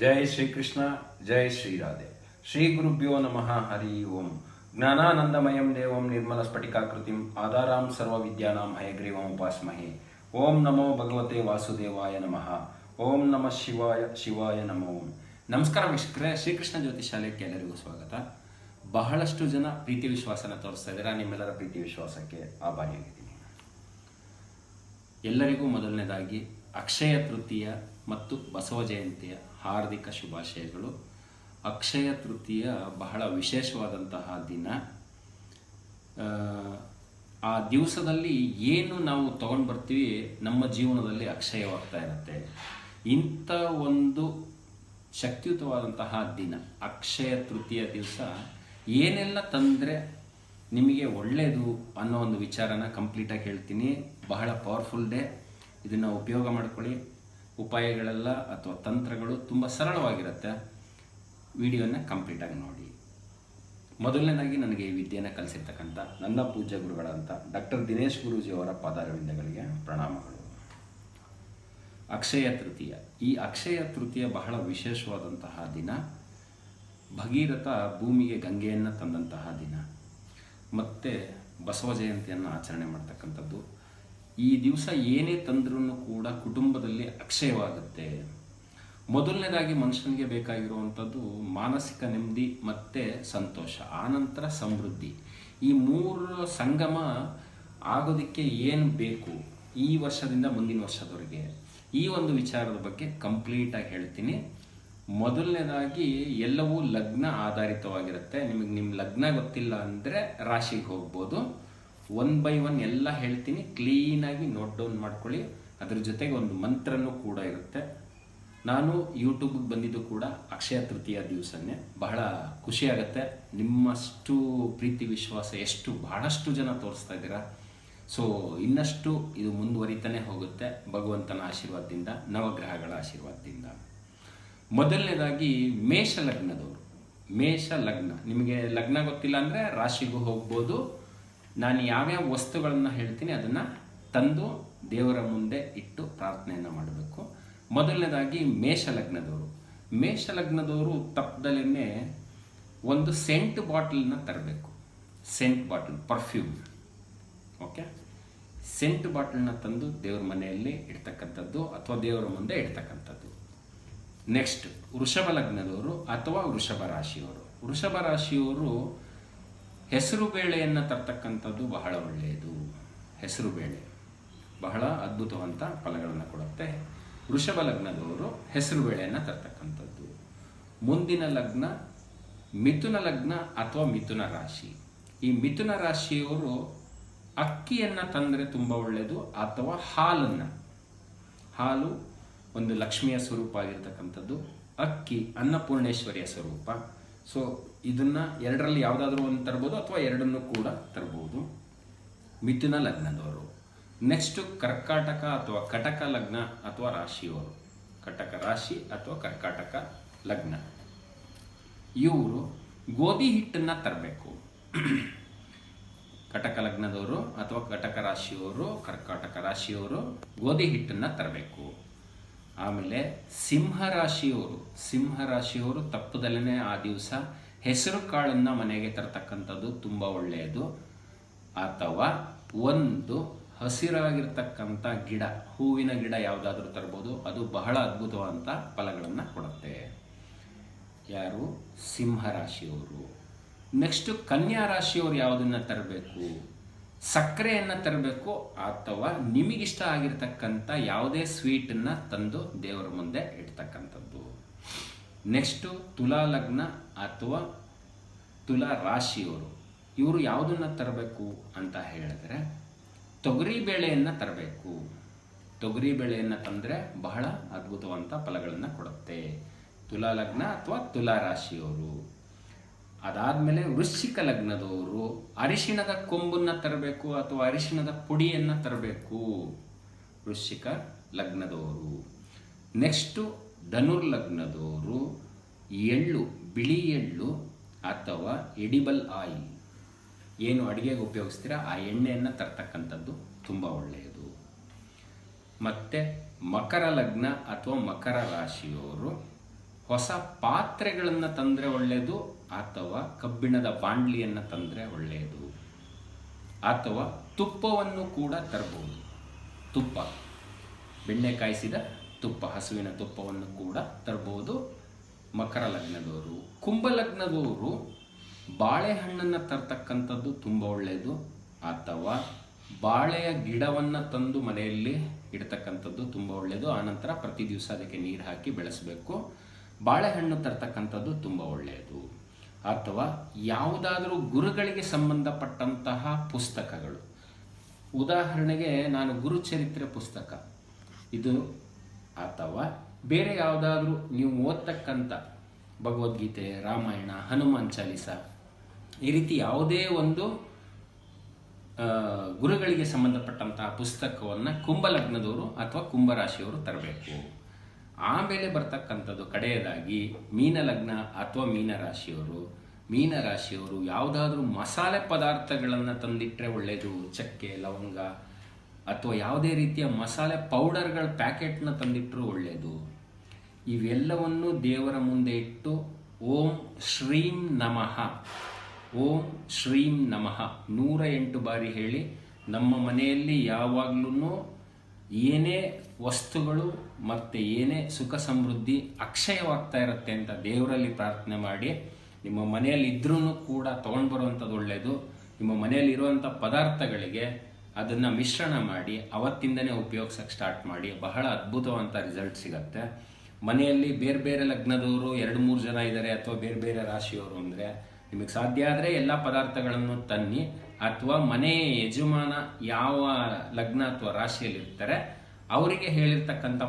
ಜೈ ಶ್ರೀಕೃಷ್ಣ, ಜೈ ಶ್ರೀರಾಧೆ. ಶ್ರೀ ಗುರುಭ್ಯೋ ನಮಃ, ಹರಿ ಓಂ. ಜ್ಞಾನಾನಂದಮಯಂ ದೇವಂ ನಿರ್ಮಲ ಸ್ಫಟಿಕಾಕೃತಿಂ ಆಧಾರಾಂ ಸರ್ವವಿದ್ಯಾನಾಂ ಹಯಗ್ರೀವಂ ಉಪಾಸ್ಮಹೆ. ಓಂ ನಮೋ ಭಗವತೆ ವಾಸುದೇವಾಯ ನಮಃ. ಓಂ ನಮಃ ಶಿವಾಯ ಶಿವಾಯ ನಮೋ. ಓಂ ನಮಸ್ಕಾರ ವೀಕ್ಷಕರೇ, ಶ್ರೀಕೃಷ್ಣ ಜ್ಯೋತಿ ಶಾಲೆಗೆ ಎಲ್ಲರಿಗೂ ಸ್ವಾಗತ. ಬಹಳಷ್ಟು ಜನ ಪ್ರೀತಿ ವಿಶ್ವಾಸನ ತೋರಿಸ್ತಾ ಇದ್ದೀರಾ. ನಿಮ್ಮೆಲ್ಲರ ಪ್ರೀತಿ ವಿಶ್ವಾಸಕ್ಕೆ ಆಭಾರಿಯಾಗಿದ್ದೀನಿ. ಎಲ್ಲರಿಗೂ ಮೊದಲನೇದಾಗಿ ಅಕ್ಷಯ ತೃತೀಯ ಮತ್ತು ಬಸವ ಜಯಂತಿಯ ಹಾರ್ದಿಕ ಶುಭಾಶಯಗಳು. ಅಕ್ಷಯ ತೃತೀಯ ಬಹಳ ವಿಶೇಷವಾದಂತಹ ದಿನ. ಆ, ದಿವಸದಲ್ಲಿ ಏನು ನಾವು ತಗೊಂಡು ಬರ್ತೀವಿ ನಮ್ಮ ಜೀವನದಲ್ಲಿ ಅಕ್ಷಯವಾಗ್ತಾ ಇರುತ್ತೆ. ಇಂಥ ಒಂದು ಶಕ್ತಿಯುತವಾದಂತಹ ದಿನ ಅಕ್ಷಯ ತೃತೀಯ ದಿವಸ ಏನೆಲ್ಲ ತಂದರೆ ನಿಮಗೆ ಒಳ್ಳೆಯದು ಅನ್ನೋ ಒಂದು ವಿಚಾರನ ಕಂಪ್ಲೀಟಾಗಿ ಹೇಳ್ತೀನಿ. ಬಹಳ ಪವರ್ಫುಲ್ ಡೇ. ಇದನ್ನು ಉಪಯೋಗ ಮಾಡ್ಕೊಳ್ಳಿ. ಉಪಾಯಗಳೆಲ್ಲ ಅಥವಾ ತಂತ್ರಗಳು ತುಂಬ ಸರಳವಾಗಿರುತ್ತೆ. ವಿಡಿಯೋನ ಕಂಪ್ಲೀಟಾಗಿ ನೋಡಿ. ಮೊದಲನೇದಾಗಿ ನನಗೆ ಈ ವಿದ್ಯೆಯನ್ನು ಕಲಿಸಿರ್ತಕ್ಕಂಥ ನನ್ನ ಪೂಜ್ಯ ಗುರುಗಳಂತ ಡಾಕ್ಟರ್ ದಿನೇಶ್ ಗುರೂಜಿ ಅವರ ಪಾದಾರವಿಂದಗಳಿಗೆ ಪ್ರಣಾಮಗಳು. ಅಕ್ಷಯ ತೃತೀಯ. ಈ ಅಕ್ಷಯ ತೃತೀಯ ಬಹಳ ವಿಶೇಷವಾದಂತಹ ದಿನ. ಭಗೀರಥ ಭೂಮಿಗೆ ಗಂಗೆಯನ್ನು ತಂದಂತಹ ದಿನ. ಮತ್ತು ಬಸವ ಜಯಂತಿಯನ್ನು ಆಚರಣೆ ಮಾಡ್ತಕ್ಕಂಥದ್ದು. ಈ ದಿವಸ ಏನೇ ತಂದ್ರೂ ಕೂಡ ಕುಟುಂಬದಲ್ಲಿ ಅಕ್ಷಯವಾಗುತ್ತೆ. ಮೊದಲನೇದಾಗಿ ಮನುಷ್ಯನಿಗೆ ಬೇಕಾಗಿರುವಂಥದ್ದು ಮಾನಸಿಕ ನೆಮ್ಮದಿ ಮತ್ತು ಸಂತೋಷ, ಆನಂತರ ಸಮೃದ್ಧಿ. ಈ ಮೂರು ಸಂಗಮ ಆಗೋದಕ್ಕೆ ಏನು ಬೇಕು ಈ ವರ್ಷದಿಂದ ಮುಂದಿನ ವರ್ಷದವರೆಗೆ? ಈ ಒಂದು ವಿಚಾರದ ಬಗ್ಗೆ ಕಂಪ್ಲೀಟಾಗಿ ಹೇಳ್ತೀನಿ. ಮೊದಲನೇದಾಗಿ ಎಲ್ಲವೂ ಲಗ್ನ ಆಧಾರಿತವಾಗಿರುತ್ತೆ. ನಿಮಗೆ ನಿಮ್ಮ ಲಗ್ನ ಗೊತ್ತಿಲ್ಲ ಅಂದರೆ ರಾಶಿಗೆ ಹೋಗ್ಬೋದು. ಒನ್ ಬೈ ಒನ್ ಎಲ್ಲ ಹೇಳ್ತೀನಿ. ಕ್ಲೀನಾಗಿ ನೋಟ್ ಡೌನ್ ಮಾಡ್ಕೊಳ್ಳಿ. ಅದ್ರ ಜೊತೆಗೆ ಒಂದು ಮಂತ್ರನೂ ಕೂಡ ಇರುತ್ತೆ. ನಾನು ಯೂಟ್ಯೂಬ್ಗೆ ಬಂದಿದ್ದು ಕೂಡ ಅಕ್ಷಯ ತೃತೀಯ ದಿವಸನೇ. ಬಹಳ ಖುಷಿಯಾಗತ್ತೆ ನಿಮ್ಮಷ್ಟು ಪ್ರೀತಿ ವಿಶ್ವಾಸ ಎಷ್ಟು, ಬಹಳಷ್ಟು ಜನ ತೋರಿಸ್ತಾ ಇದ್ದೀರಾ? ಸೊ ಇನ್ನಷ್ಟು ಇದು ಮುಂದುವರಿತಾನೆ ಹೋಗುತ್ತೆ ಭಗವಂತನ ಆಶೀರ್ವಾದದಿಂದ, ನವಗ್ರಹಗಳ ಆಶೀರ್ವಾದದಿಂದ. ಮೊದಲನೇದಾಗಿ ಮೇಷ ಲಗ್ನದವರು ಮೇಷ ಲಗ್ನ ನಿಮಗೆ ಲಗ್ನ ಗೊತ್ತಿಲ್ಲ ಅಂದರೆ ರಾಶಿಗೂ ಹೋಗ್ಬೋದು. ನಾನು ಯಾವ್ಯಾವ ವಸ್ತುಗಳನ್ನು ಹೇಳ್ತೀನಿ ಅದನ್ನು ತಂದು ದೇವರ ಮುಂದೆ ಇಟ್ಟು ಪ್ರಾರ್ಥನೆಯನ್ನು ಮಾಡಬೇಕು. ಮೊದಲನೇದಾಗಿ ಮೇಷ ಲಗ್ನದವರು ಮೇಷ ಲಗ್ನದವರು ತಪ್ಪದಲ್ಲೇ ಒಂದು ಸೆಂಟ್ ಬಾಟಲ್ನ ತರಬೇಕು scent bottle perfume okay scent ಬಾಟಲ್ನ ತಂದು ದೇವ್ರ ಮನೆಯಲ್ಲಿ ಇಡ್ತಕ್ಕಂಥದ್ದು ಅಥವಾ ದೇವರ ಮುಂದೆ ಇಡ್ತಕ್ಕಂಥದ್ದು. ನೆಕ್ಸ್ಟ್ ವೃಷಭ ಲಗ್ನದವರು ಅಥವಾ ವೃಷಭ ರಾಶಿಯವರು ವೃಷಭ ರಾಶಿಯವರು ಹೆಸರು ಬೇಳೆಯನ್ನು ತರ್ತಕ್ಕಂಥದ್ದು ಬಹಳ ಒಳ್ಳೆಯದು. ಹೆಸರು ಬೇಳೆ. ಬಹಳ ಅದ್ಭುತವಂತ ಫಲಗಳನ್ನು ಕೊಡುತ್ತೆ. ವೃಷಭ ಲಗ್ನದವರು ಹೆಸರು ಬೇಳೆಯನ್ನು ತರ್ತಕ್ಕಂಥದ್ದು. ಮುಂದಿನ ಲಗ್ನ ಮಿಥುನ ಲಗ್ನ ಅಥವಾ ಮಿಥುನ ರಾಶಿ. ಈ ಮಿಥುನ ರಾಶಿಯವರು ಅಕ್ಕಿಯನ್ನು ತಂದರೆ ತುಂಬ ಒಳ್ಳೆಯದು ಅಥವಾ ಹಾಲನ್ನು. ಹಾಲು ಒಂದು ಲಕ್ಷ್ಮಿಯ ಸ್ವರೂಪ ಆಗಿರ್ತಕ್ಕಂಥದ್ದು. ಅಕ್ಕಿ ಅನ್ನಪೂರ್ಣೇಶ್ವರಿಯ ಸ್ವರೂಪ. ಸೊ ಇದನ್ನ ಎರಡರಲ್ಲಿ ಯಾವುದಾದ್ರೂ ಒಂದು ತರ್ಬೋದು ಅಥವಾ ಎರಡನ್ನೂ ಕೂಡ ತರ್ಬೋದು. ಮಿಥುನ ಲಗ್ನದವರು. ನೆಕ್ಸ್ಟು ಕರ್ಕಾಟಕ ಅಥವಾ ಕಟಕ ಲಗ್ನ ಅಥವಾ ರಾಶಿಯವರು. ಕಟಕ ರಾಶಿ ಅಥವಾ ಕರ್ಕಾಟಕ ಲಗ್ನ. ಇವರು ಗೋಧಿ ಹಿಟ್ಟನ್ನು ತರಬೇಕು. ಕಟಕ ಲಗ್ನದವರು ಅಥವಾ ಕಟಕ ರಾಶಿಯವರು, ಕರ್ಕಾಟಕ ರಾಶಿಯವರು ಗೋಧಿ ಹಿಟ್ಟನ್ನು ತರಬೇಕು. ಆಮೇಲೆ ಸಿಂಹ ರಾಶಿಯವರು ಸಿಂಹ ರಾಶಿಯವರು ತಪ್ಪದಲ್ಲೇ ಆ ದಿವಸ ಹೆಸರು ಕಾಳನ್ನು ಮನೆಗೆ ತರ್ತಕ್ಕಂಥದ್ದು ತುಂಬ ಒಳ್ಳೆಯದು. ಅಥವಾ ಒಂದು ಹಸಿರಾಗಿರ್ತಕ್ಕಂಥ ಗಿಡ, ಹೂವಿನ ಗಿಡ ಯಾವುದಾದ್ರೂ ತರ್ಬೋದು, ಅದು ಬಹಳ ಅದ್ಭುತವಾದಂಥ ಫಲಗಳನ್ನು ಕೊಡುತ್ತೆ. ಯಾರು? ಸಿಂಹ ನೆಕ್ಸ್ಟು ನೆಕ್ಸ್ಟ್ ಕನ್ಯಾ ರಾಶಿಯವರು ಯಾವುದನ್ನು ತರಬೇಕು? ಸಕ್ಕರೆಯನ್ನು ತರಬೇಕು ಅಥವಾ ನಿಮಗಿಷ್ಟ ಆಗಿರ್ತಕ್ಕಂಥ ಯಾವುದೇ ಸ್ವೀಟನ್ನು ತಂದು ದೇವರ ಮುಂದೆ ಇಡ್ತಕ್ಕಂಥದ್ದು. ನೆಕ್ಸ್ಟು ತುಲಾ ಲಗ್ನ ಅಥವಾ ತುಲಾ ರಾಶಿಯವರು, ಇವರು ಯಾವುದನ್ನು ತರಬೇಕು ಅಂತ ಹೇಳಿದ್ರೆ, ತೊಗರಿ ಬೇಳೆಯನ್ನು ತರಬೇಕು. ತೊಗರಿ ಬೇಳೆಯನ್ನು ತಂದರೆ ಬಹಳ ಅದ್ಭುತವಂತ ಫಲಗಳನ್ನು ಕೊಡುತ್ತೆ. ತುಲಾ ಲಗ್ನ ಅಥವಾ ತುಲಾ ರಾಶಿಯವರು. ಅದಾದಮೇಲೆ ವೃಶ್ಚಿಕ ಲಗ್ನದವರು ಅರಿಶಿಣದ ಕೊಂಬನ್ನು ತರಬೇಕು ಅಥವಾ ಅರಿಶಿಣದ ಪುಡಿಯನ್ನು ತರಬೇಕು. ವೃಶ್ಚಿಕ ಲಗ್ನದವರು. ನೆಕ್ಸ್ಟು ಧನುರ್ಲಗ್ನದವರು ಎಳ್ಳು, ಬಿಳಿ ಎಳ್ಳು ಅಥವಾ ಎಡಿಬಲ್ ಆಯಿಲ್. ಏನು ಅಡುಗೆಗೆ ಉಪಯೋಗಿಸ್ತೀರಾ? ಆ ಎಣ್ಣೆಯನ್ನು ತರ್ತಕ್ಕಂಥದ್ದು ತುಂಬ ಒಳ್ಳೆಯದು. ಮತ್ತು ಮಕರ ಲಗ್ನ ಅಥವಾ ಮಕರ ರಾಶಿಯವರು ಹೊಸ ಪಾತ್ರೆಗಳನ್ನು ತಂದರೆ ಒಳ್ಳೆಯದು ಅಥವಾ ಕಬ್ಬಿಣದ ಬಾಂಡ್ಲಿಯನ್ನು ತಂದರೆ ಒಳ್ಳೆಯದು ಅಥವಾ ತುಪ್ಪವನ್ನು ಕೂಡ ತರಬಹುದು ತುಪ್ಪ. ಬೆಣ್ಣೆ ಕಾಯಿಸಿದ ತುಪ್ಪ, ಹಸುವಿನ ತುಪ್ಪವನ್ನು ಕೂಡ ತರಬಹುದು ಮಕರ ಲಗ್ನದವರು ಕುಂಭ ಲಗ್ನದವರು ಬಾಳೆಹಣ್ಣನ್ನು ತರ್ತಕ್ಕಂಥದ್ದು ತುಂಬ ಒಳ್ಳೆಯದು ಅಥವಾ ಬಾಳೆಯ ಗಿಡವನ್ನು ತಂದು ಮನೆಯಲ್ಲಿ ಇಡ್ತಕ್ಕಂಥದ್ದು ತುಂಬ ಒಳ್ಳೆಯದು ಆನಂತರ ಪ್ರತಿ ದಿವಸ ಅದಕ್ಕೆ ನೀರು ಹಾಕಿ ಬೆಳೆಸಬೇಕು. ಬಾಳೆಹಣ್ಣು ತರ್ತಕ್ಕಂಥದ್ದು ತುಂಬ ಒಳ್ಳೆಯದು. ಅಥವಾ ಯಾವುದಾದರೂ ಗುರುಗಳಿಗೆ ಸಂಬಂಧಪಟ್ಟಂತಹ ಪುಸ್ತಕಗಳು. ಉದಾಹರಣೆಗೆ ನಾನು ಗುರುಚರಿತ್ರೆ ಪುಸ್ತಕ. ಇದು ಅಥವಾ ಬೇರೆ ಯಾವುದಾದ್ರೂ ನೀವು ಓದ್ತಕ್ಕಂಥ ಭಗವದ್ಗೀತೆ, ರಾಮಾಯಣ, ಹನುಮಾನ್ ಚಾಲಿಸ, ಈ ರೀತಿ ಯಾವುದೇ ಒಂದು ಗುರುಗಳಿಗೆ ಸಂಬಂಧಪಟ್ಟಂತಹ ಪುಸ್ತಕವನ್ನು ಕುಂಭಲಗ್ನದವರು ಅಥವಾ ಕುಂಭರಾಶಿಯವರು ತರಬೇಕು. ಆಮೇಲೆ ಬರ್ತಕ್ಕಂಥದ್ದು ಕಡೆಯದಾಗಿ ಮೀನಲಗ್ನ ಅಥವಾ ಮೀನರಾಶಿಯವರು ಮೀನರಾಶಿಯವರು ಯಾವುದಾದ್ರೂ ಮಸಾಲೆ ಪದಾರ್ಥಗಳನ್ನು ತಂದಿಟ್ಟರೆ ಒಳ್ಳೆಯದು ಚಕ್ಕೆ, ಲವಂಗ ಅಥವಾ ಯಾವುದೇ ರೀತಿಯ ಮಸಾಲೆ ಪೌಡರ್ಗಳ ಪ್ಯಾಕೆಟ್ನ ತಂದಿಟ್ಟರು ಒಳ್ಳೆಯದು ಇವೆಲ್ಲವನ್ನು ದೇವರ ಮುಂದೆ ಇಟ್ಟು ಓಂ ಶ್ರೀಂ ನಮಃ. ಓಂ ಶ್ರೀಂ ನಮಃ. ನೂರ ಎಂಟು ಬಾರಿ ಹೇಳಿ ನಮ್ಮ ಮನೆಯಲ್ಲಿ ಯಾವಾಗ್ಲೂ ಏನೇ ವಸ್ತುಗಳು ಮತ್ತು ಏನೇ ಸುಖ ಸಮೃದ್ಧಿ ಅಕ್ಷಯವಾಗ್ತಾ ಇರುತ್ತೆ ಅಂತ ದೇವರಲ್ಲಿ ಪ್ರಾರ್ಥನೆ ಮಾಡಿ, ನಿಮ್ಮ ಮನೆಯಲ್ಲಿ ಇದ್ರೂ ಕೂಡ ತೊಗೊಂಡು ಬರುವಂಥದ್ದು ಒಳ್ಳೆಯದು ನಿಮ್ಮ ಮನೆಯಲ್ಲಿ ಇರುವಂಥ ಪದಾರ್ಥಗಳಿಗೆ ಅದನ್ನು ಮಿಶ್ರಣ ಮಾಡಿ, ಅವತ್ತಿಂದನೇ ಉಪಯೋಗಿಸೋಕ್ಕೆ ಸ್ಟಾರ್ಟ್ ಮಾಡಿ, ಬಹಳ ಅದ್ಭುತವಂತ ರಿಸಲ್ಟ್ ಸಿಗತ್ತೆ. ಮನೆಯಲ್ಲಿ ಬೇರೆ ಬೇರೆ ಲಗ್ನದವರು ಎರಡು ಮೂರು ಜನ ಇದ್ದಾರೆ ಅಥವಾ ಬೇರೆ ಬೇರೆ ರಾಶಿಯವರು ಅಂದರೆ ನಿಮಗೆ ಸಾಧ್ಯ ಆದರೆ ಎಲ್ಲ ಪದಾರ್ಥಗಳನ್ನು ತನ್ನಿ, ಅಥವಾ ಮನೆ ಯಜಮಾನ ಯಾವ ಲಗ್ನ ಅಥವಾ ರಾಶಿಯಲ್ಲಿರ್ತಾರೆ, ಅವರಿಗೆ ಹೇಳಿರ್ತಕ್ಕಂಥ